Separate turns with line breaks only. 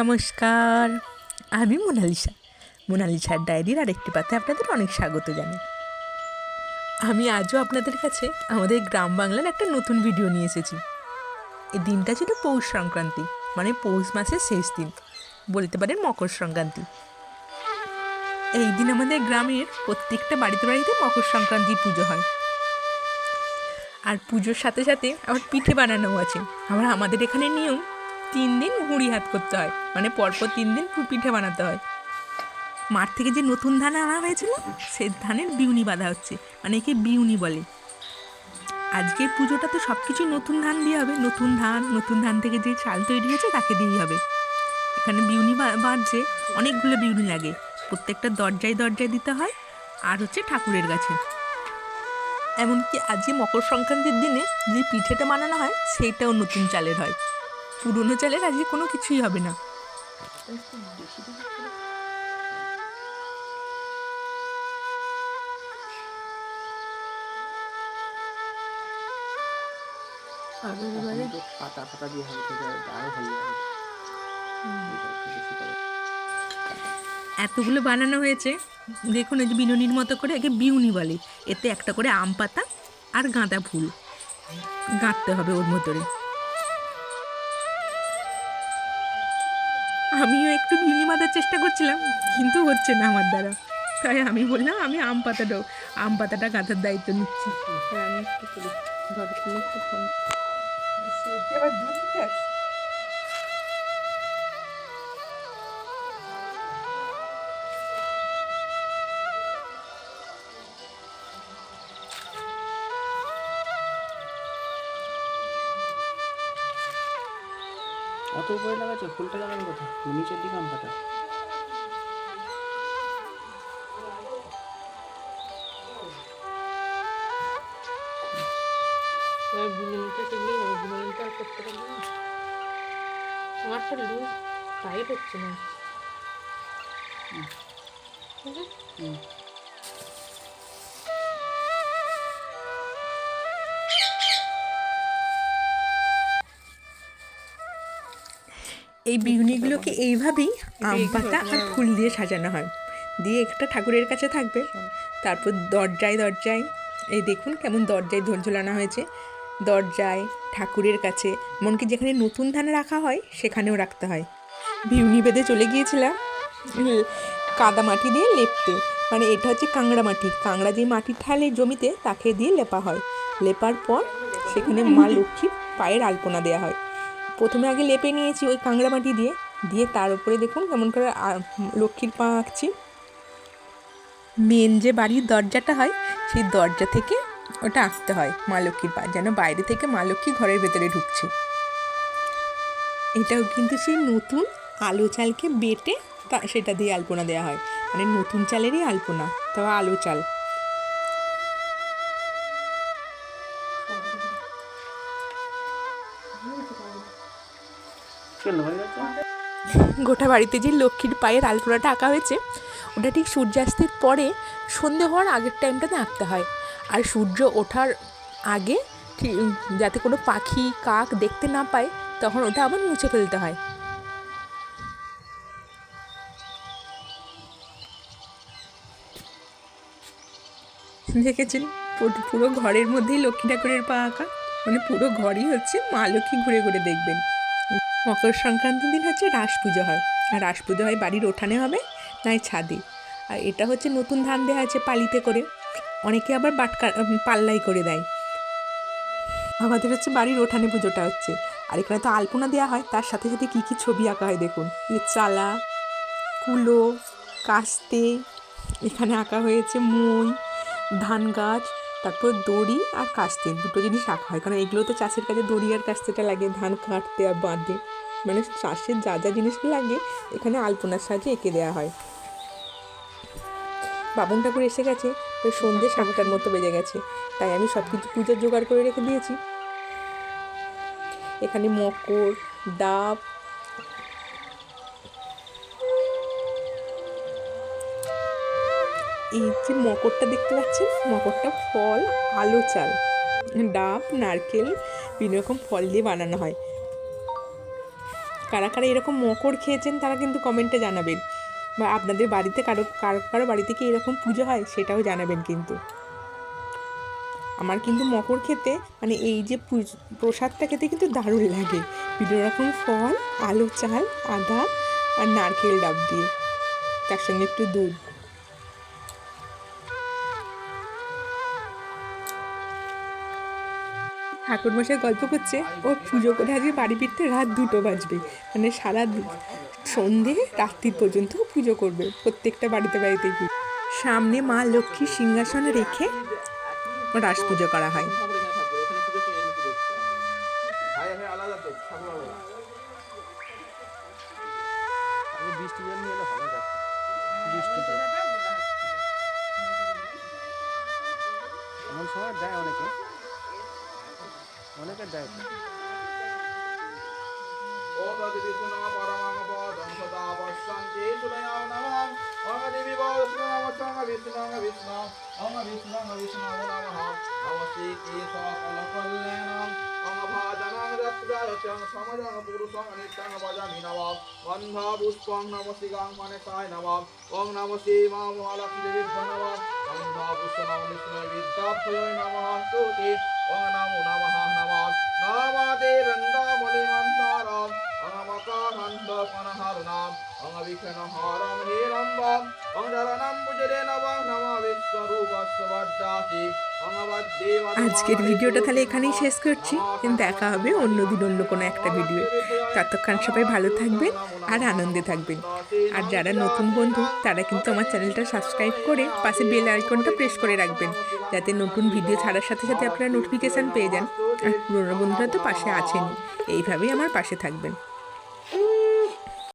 নমস্কার, আমি মোনালিসা। মোনালিসার ডায়েরির আরেকটি পাতে আপনাদের অনেক স্বাগত জানাই। আমি আজও আপনাদের কাছে আমাদের গ্রাম বাংলার একটা নতুন ভিডিও নিয়ে এসেছি। এই দিনটা ছিল পৌষ সংক্রান্তি মানে পৌষ মাসের শেষ দিন, বলতে পারেন মকর সংক্রান্তি। এই দিন আমাদের গ্রামের প্রত্যেকটা বাড়িতে বাড়িতে মকর সংক্রান্তির পুজো হয়। আর পুজোর সাথে সাথে আবার পিঠে বানানোও আছে। আবার আমাদের এখানে নিয়ম তিন দিন গুঁড়ি হাত করতে হয়। মানে পরপর তিন দিন পিঠে বানাতে হয়। মাঠ থেকে যে নতুন ধান আনা হয়েছিল, সে ধানের বিউনি বাঁধা হচ্ছে। মানে একে বিউনি বলে। আজকের পুজোটা তো সব কিছুই নতুন ধান দিয়ে হবে। নতুন ধান নতুন ধান থেকে যে চাল তৈরি হয়েছে, তাকে দিয়েই হবে। এখানে বিউনি বাঁধছে, অনেকগুলো বিউনি লাগে। প্রত্যেকটা দরজায় দরজায় দিতে হয়, আর হচ্ছে ঠাকুরের কাছে। এমনকি আজকে মকর সংক্রান্তির দিনে যে পিঠেটা বানানো হয় সেইটাও নতুন চালের হয়। পুরনো চালের আজকে কোনো কিছুই হবে না।
পাতা দিয়ে আরও ভালো।
এতগুলো বানানো হয়েছে। দেখুন এই যে বিনুনির মতো করে একে বিউনি বলে। এতে একটা করে আম পাতা আর গাঁদা ফুল। গাঁথতে হবে ওর মতরে আমিও একটু ঘিলি বাঁধার চেষ্টা করছিলাম কিন্তু হচ্ছে না আমার দ্বারা। তাই আমি বললাম আমি আম পাতাটাও আম পাতাটা গাঁথার দায়িত্ব নিচ্ছি।
হ্যাঁ, আমি একটু অত উপরে লাগাচ্ছে ফুলটা লাগানো কোথায়? নিচের দিকে আম পাতা।
না। আমারটা লুজ টাইট হচ্ছে না?
হুম।
এই বিউনিগুলোকে এইভাবেই আম পাতা আর ফুল দিয়ে সাজানো হয়। দিয়ে একটা ঠাকুরের কাছে থাকবে। তারপর দরজায় দরজায় এই দেখুন কেমন দরজায় ঝোল ঝোলানো হয়েছে। দরজায় ঠাকুরের কাছে এমনকি যেখানে নতুন ধান রাখা হয় সেখানেও রাখতে হয়। বিউনি বেঁধে চলে গিয়েছিলাম কাদা মাটি দিয়ে লেপতে। মানে এটা হচ্ছে কাংড়া মাটি। কাংড়া যে মাটি ঠালে জমিতে তাকে দিয়ে লেপা হয়। লেপার পর সেখানে মা লক্ষ্মীর পায়ের আলপনা দেওয়া হয়। প্রথমে আগে লেপে নিয়েছি ওই কাংড়া মাটি দিয়ে দিয়ে তার উপরে দেখুন কেমন করে লক্ষ্মীর পা আঁকছি। মেন যে বাড়ির দরজাটা হয়, সেই দরজা থেকে ওটা আসতে হয় মা লক্ষ্মীর পা, যেন বাইরে থেকে মা লক্ষ্মী ঘরের ভেতরে ঢুকছে। এটাও কিন্তু সেই নতুন আলো চালকে বেটে তা, সেটা দিয়ে আলপনা দেওয়া হয়। মানে নতুন চালেরই আলপনা, তাও আলো চাল। গোটা বাড়িতে যে লক্ষ্মীর পায়ের আলপনাটা আঁকা হয়েছে, ওটা ঠিক সূর্যাস্তের পরে সন্ধে হওয়ার আগের টাইমটাতে আঁকতে হয়। আর সূর্য ওঠার আগে ঠিক যাতে কোনো পাখি, কাক দেখতে না পায়, তখন ওটা আবার মুছে ফেলতে হয়। দেখেছেন? পুরো ঘরের মধ্যেই লক্ষ্মী ঠাকুরের পা আঁকা মানে পুরো ঘরই হচ্ছে মা লক্ষ্মী ঘুরে ঘুরে দেখবেন। মকর সংক্রান্তির দিন হচ্ছে রাস পুজো হয়। আর রাস পুজো হয় বাড়ির ওঠানে হবে, নয় ছাদে। আর এটা হচ্ছে নতুন ধান দেওয়া আছে পালিতে করে। অনেকে আবার বাটকা পাল্লাই করে দেয়। আমাদের হচ্ছে বাড়ির ওঠানে পুজোটা হচ্ছে। আর এখানে তো আলপনা দেওয়া হয়, তার সাথে সাথে কী কী ছবি আঁকা হয় দেখুন। এই চালা, কুলো, কাস্তে, এখানে আঁকা হয়েছে মই, ধান গাছ তারপর দড়ি আর কাস্তে, দুটো জিনিস রাখা হয়। কারণ এগুলো তো চাষের কাজে দড়ি আর কাস্তেটা লাগে, ধান কাটতে আর বাঁধতে মানে চাষের যা যা জিনিসগুলো লাগে, এখানে আলপনার সাহায্যে এঁকে দেওয়া হয়। বাবন ঠাকুর এসে গেছে, তো সন্ধ্যে সাতটার মতো বেজে গেছে। তাই আমি সব কিছু পুজোর জোগাড় করে রেখে দিয়েছি। এখানে মকর, ডাব এই যে মকরটা দেখতে পাচ্ছেন, মকরটা ফল, আলো চাল, ডাব, নারকেল, বিভিন্ন রকম ফল দিয়ে বানানো হয়। কারা কারা এরকম মকর খেয়েছেন তারা কিন্তু কমেন্টে জানাবেন। বা আপনাদের বাড়িতে কারও কারও কারও বাড়িতে কি এরকম পুজো হয় সেটাও জানাবেন কিন্তু। আমার কিন্তু মকর খেতে মানে এই যে প্রসাদটা খেতে কিন্তু দারুণ লাগে। বিভিন্ন রকম ফল, আলু চাল, আদা আর নারকেল ডাব দিয়ে। তার সঙ্গে একটু দুধ। ঠাকুরমশাই গল্প করছে, ও পুজো করে আজকে বাড়ি ফিরতে রাত দুটো বাজবে। মানে সারা সন্ধে রাত্রি পর্যন্ত পুজো করবে, প্রত্যেকটা বাড়িতে বাড়িতে গিয়ে। সামনে মা লক্ষ্মীর সিংহাসনে রেখে রাস পুজো করা হয়।
সময় দেয় অনেকে। অনেকে দেয় তো।
ওম বিষ্ণু পরমং পদং সদা পশ্যন্তি সুদয়াও নমঃ ওম দেবী বৈষ্ণু নমঃ বিষ্ণু বিষ্ণু ওম বিষ্ণু বিষ্ণু নমঃ ওম শ্রী সকল কল্যাণং ওম ভাজনং রত্রায়চং সমজং পুরুষং নিত্যং ভজামি নমঃ গন্ধ পুষ্পং নম শিগাং মনসায় নমঃ ওম নম শ্রী মা মহালক্ষ্মী পুষ্প নম কনহরণাম অঙ্গবিঘ্নহরম হিরম্বম অঙ্গরণম পুজরে নবং নম বিশ্বরূপস্য বজ্জাতি
আজকের ভিডিওটা তাহলে এখানেই শেষ করছি। দেখা হবে অন্যদিন অন্য কোনো একটা ভিডিও ততক্ষণ সবাই ভালো থাকবেন আর আনন্দে থাকবেন। আর যারা নতুন বন্ধু, তারা কিন্তু আমার চ্যানেলটা সাবস্ক্রাইব করে পাশে বেল আইকনটা প্রেস করে রাখবেন। যাতে নতুন ভিডিও ছাড়ার সাথে সাথে আপনারা নোটিফিকেশান পেয়ে যান। আর পুরোনো বন্ধুরা তো পাশে আছেন এইভাবেই আমার পাশে থাকবেন।